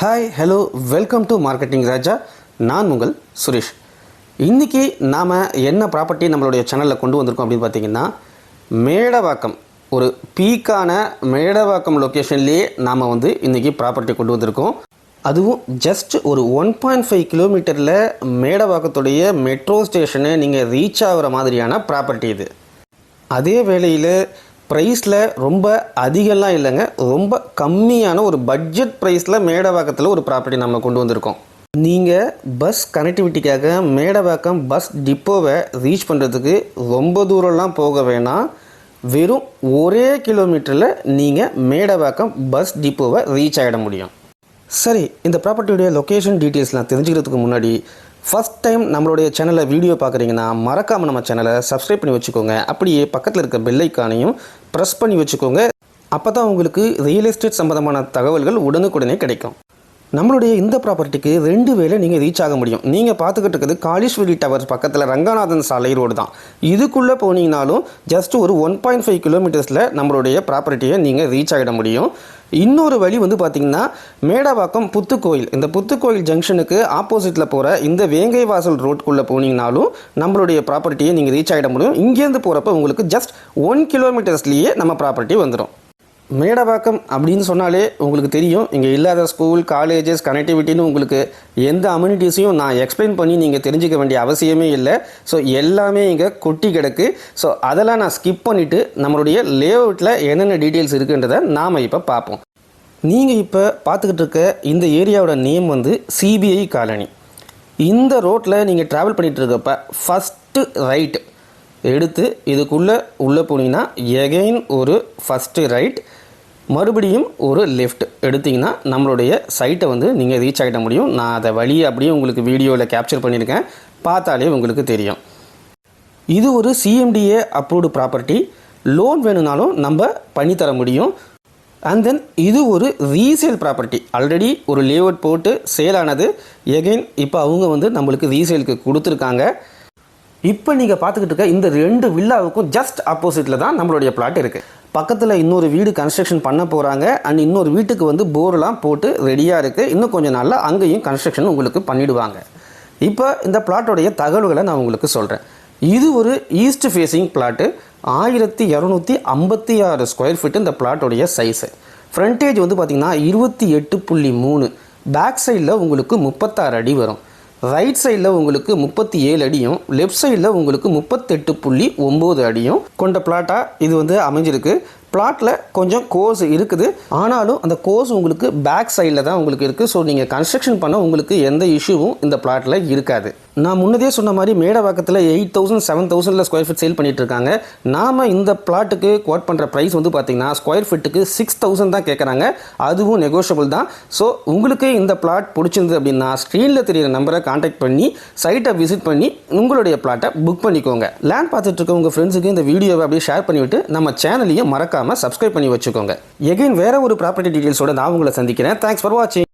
Hi hello welcome to marketing Raja நான் உங்கள் சுரேஷ். இன்றைக்கி நாம் என்ன ப்ராப்பர்ட்டி நம்மளுடைய சேனலில் கொண்டு வந்திருக்கோம் அப்படின்னு பார்த்தீங்கன்னா மேடவாக்கம். ஒரு பீக்கான மேடவாக்கம் லொக்கேஷன்லேயே நாம் வந்து இன்றைக்கி ப்ராப்பர்ட்டி கொண்டு வந்திருக்கோம். அதுவும் ஜஸ்ட் ஒரு ஒன் பாயிண்ட் ஃபைவ் கிலோமீட்டரில் மேடவாக்கத்துடைய மெட்ரோ ஸ்டேஷனை நீங்கள் ரீச் ஆகிற மாதிரியான ப்ராப்பர்ட்டி இது. அதே வேளையில் ப்ரைஸில் ரொம்ப அதிகம்லாம் இல்லைங்க. ரொம்ப கம்மியான ஒரு பட்ஜெட் ப்ரைஸில் மேடவாக்கத்தில் ஒரு ப்ராப்பர்ட்டி நம்ம கொண்டு வந்திருக்கோம். நீங்கள் பஸ் கனெக்டிவிட்டிக்காக மேடவாக்கம் பஸ் டிப்போவை ரீச் பண்ணுறதுக்கு ரொம்ப தூரம்லாம் போக வேணாம். வெறும் ஒரே கிலோமீட்டரில் நீங்கள் மேடவாக்கம் பஸ் டிப்போவை ரீச் ஆகிட முடியும். சரி இந்த ப்ராப்பர்ட்டியுடைய லொக்கேஷன் டீட்டெயில்ஸ்லாம் தெரிஞ்சுக்கிறதுக்கு முன்னாடி ஃபஸ்ட் டைம் நம்மளுடைய சேனலை வீடியோ பார்க்குறீங்கன்னா மறக்காமல் நம்ம சேனலை சப்ஸ்கிரைப் பண்ணி வச்சுக்கோங்க. அப்படியே பக்கத்தில் இருக்க பெல்லைக்கானையும் ப்ரெஸ் பண்ணி வச்சுக்கோங்க. அப்போ தான் உங்களுக்கு ரியல் எஸ்டேட் சம்மந்தமான தகவல்கள் உடனுக்குடனே கிடைக்கும். நம்மளுடைய இந்த ப்ராப்பர்ட்டிக்கு ரெண்டு வேளை நீங்கள் ரீச் ஆக முடியும். நீங்கள் பார்த்துக்கிட்டு இருக்கிறது காளீஸ்வரி டவர் பக்கத்தில் ரங்கநாதன் சாலை ரோடு தான். இதுக்குள்ளே போனீங்கனாலும் ஜஸ்ட் ஒரு ஒன் பாயிண்ட் ஃபைவ் கிலோமீட்டர்ஸில் நம்மளுடைய ப்ராப்பர்ட்டியை நீங்கள் ரீச் ஆகிட முடியும். இன்னொரு வழி வந்து பார்த்திங்கன்னா மேடவாக்கம் புத்துக்கோயில். இந்த புத்துக்கோயில் ஜங்ஷனுக்கு ஆப்போசிட்டில் போகிற இந்த வேங்கை வாசல் ரோட்குள்ளே போனீங்கனாலும் நம்மளுடைய ப்ராப்பர்ட்டியை நீங்கள் ரீச் ஆகிட முடியும். இங்கேருந்து போகிறப்ப உங்களுக்கு ஜஸ்ட் ஒன் கிலோமீட்டர்ஸ்லேயே நம்ம ப்ராப்பர்ட்டி வந்துடும் மேடவாக்கம் அப்படின்னு சொன்னாலே உங்களுக்கு தெரியும். இங்கே இல்லாத ஸ்கூல் காலேஜஸ் கனெக்டிவிட்டின்னு உங்களுக்கு எந்த அம்யூனிட்டிஸையும் நான் எக்ஸ்பிளைன் பண்ணி நீங்கள் தெரிஞ்சுக்க வேண்டிய அவசியமே இல்லை. ஸோ எல்லாமே இங்கே கொட்டி கிடக்கு. ஸோ அதெல்லாம் நான் ஸ்கிப் பண்ணிவிட்டு நம்மளுடைய லேஅவுட்டில் என்னென்ன டீட்டெயில்ஸ் இருக்குன்றதை நாம் இப்போ பார்ப்போம். நீங்கள் இப்போ பார்த்துக்கிட்டு இருக்க இந்த ஏரியாவோட நேம் வந்து சிபிஐ காலனி இந்த ரோட்டில் நீங்கள் ட்ராவல் பண்ணிகிட்டு இருக்கப்ப ஃபஸ்ட்டு ரைட் எடுத்து இதுக்குள்ளே உள்ளே போனீங்கன்னா எகைன் ஒரு ஃபஸ்ட்டு ரைட் மறுபடியும் ஒரு லெஃப்ட் எடுத்திங்கன்னா நம்மளுடைய சைட்டை வந்து நீங்கள் ரீச் ஆகிட முடியும். நான் அதை வழியை அப்படியே உங்களுக்கு வீடியோவில் கேப்சர் பண்ணியிருக்கேன். பார்த்தாலே உங்களுக்கு தெரியும். இது ஒரு சிஎம்டிஏ அப்ரூவ்டு ப்ராப்பர்ட்டி லோன் வேணும்னாலும் நம்ம பண்ணித்தர முடியும். அண்ட் தென் இது ஒரு ரீசேல் ப்ராப்பர்ட்டி ஆல்ரெடி ஒரு லேஅவுட் போட்டு சேல் ஆனது. எகைன் இப்போ அவங்க வந்து நம்மளுக்கு ரீசேலுக்கு கொடுத்துருக்காங்க. இப்போ நீங்கள் பார்த்துக்கிட்டு இருக்க இந்த ரெண்டு வில்லாவுக்கும் ஜஸ்ட் ஆப்போசிட்டில் தான் நம்மளுடைய பிளாட் இருக்குது பக்கத்தில் இன்னொரு வீடு கன்ஸ்ட்ரக்ஷன் பண்ண போகிறாங்க அண்ட் இன்னொரு வீட்டுக்கு வந்து போர்லாம் போட்டு ரெடியாக இருக்குது இன்னும் கொஞ்சம் நாளில் அங்கேயும் கன்ஸ்ட்ரக்ஷன் உங்களுக்கு பண்ணிவிடுவாங்க இப்போ இந்த பிளாட்டோடைய தகவல்களை நான் உங்களுக்கு சொல்கிறேன் இது ஒரு ஈஸ்ட் ஃபேஸிங் பிளாட்டு ஆயிரத்தி இரநூத்தி ஐம்பத்தி ஆறு ஸ்கொயர் ஃபீட் இந்த பிளாட்டோடைய சைஸு ஃப்ரண்டேஜ் வந்து பார்த்திங்கன்னா இருபத்தி எட்டு புள்ளி மூணு. பேக் சைடில் உங்களுக்கு முப்பத்தாறு அடி வரும். ரைட் சைடில் உங்களுக்கு முப்பத்தி ஏழு அடியும் லெஃப்ட் சைடில் உங்களுக்கு முப்பத்தெட்டு புள்ளி ஒம்பது அடியும் கொண்ட பிளாட்டாக இது வந்து அமைஞ்சிருக்கு. பிளாட்டில் கொஞ்சம் கோர்ஸ் இருக்குது. ஆனாலும் அந்த கோர்ஸ் உங்களுக்கு பேக் சைடில் தான் உங்களுக்கு இருக்குது ஸோ நீங்கள் கன்ஸ்ட்ரக்ஷன் பண்ண உங்களுக்கு எந்த இஷ்யூவும் இந்த பிளாட்டில் இருக்காது. நான் முன்னதே சொன்ன மாதிரி மேடவாக்கத்தில் எயிட் தௌசண்ட் செவன் தௌசண்டில் ஸ்கொயர் ஃபீட் சேல் பண்ணிட்டு இருக்காங்க. நாம் இந்த பிளாட்டுக்கு கோட் பண்ணுற ப்ரைஸ் வந்து பார்த்தீங்கன்னா ஸ்கொயர் ஃபீட்டுக்கு சிக்ஸ் தௌசண்ட் தான் கேட்குறாங்க அதுவும் நெகோஷியபிள் தான். ஸோ உங்களுக்கு இந்த பிளாட் பிடிச்சிருந்தது அப்படின்னா ஸ்க்ரீனில் தெரியிற நம்பரை காண்டாக்ட் பண்ணி சைட்டை விசிட் பண்ணி உங்களுடைய பிளாட்டை புக் பண்ணிக்கோங்க. லேண்ட் பார்த்துட்டு இருக்க உங்கள் ஃப்ரெண்ட்ஸுக்கு இந்த வீடியோவை அப்படியே ஷேர் பண்ணிவிட்டு நம்ம சேனலையும் மறக்காமல் சப்ஸ்கிரைப் பண்ணி வச்சுக்கோங்க. எகைன் வேற ஒரு ப்ராப்பர்ட்டி டீட்டெயில்ஸோட நான் உங்களை சந்திக்கிறேன். தேங்க்ஸ் ஃபார் வாட்சிங்